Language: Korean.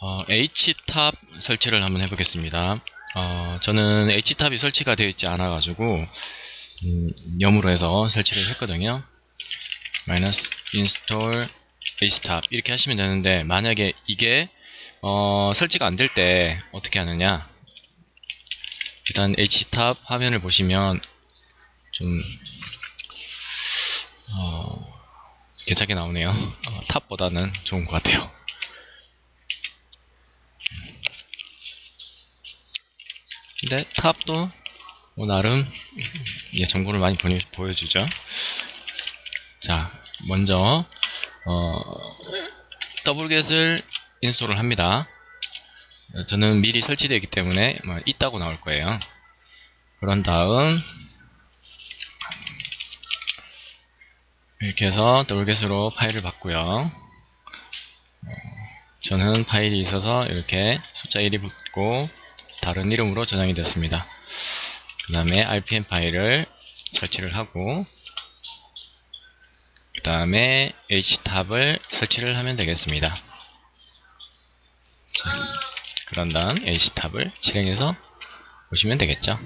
어, H탑 설치를 한번 해보겠습니다. 어, 저는 H탑이 설치가 되어 있지 않아 가지고 음, 염으로 해서 설치를 했거든요. 마이너스 install H탑 이렇게 하시면 되는데 만약에 이게 어, 설치가 안 될 때 어떻게 하느냐 일단 H탑 화면을 보시면 좀 어, 괜찮게 나오네요. 어, 탑보다는 좋은 것 같아요. 근데 탑도 뭐 나름 예, 정보를 많이 보여, 보여주죠. 자, 먼저 어, 더블겟을 인스톨을 합니다. 어, 저는 미리 설치되어 있기 때문에 뭐 있다고 나올 거예요. 그런 다음 이렇게 해서 더블겟으로 파일을 받고요. 어, 저는 파일이 있어서 이렇게 숫자 1이 붙고 다른 이름으로 저장이 됐습니다. 그 다음에 RPM 파일을 설치를 하고 그 다음에 H탑을 설치를 하면 되겠습니다. 자, 그런 다음 H탑을 실행해서 보시면 되겠죠.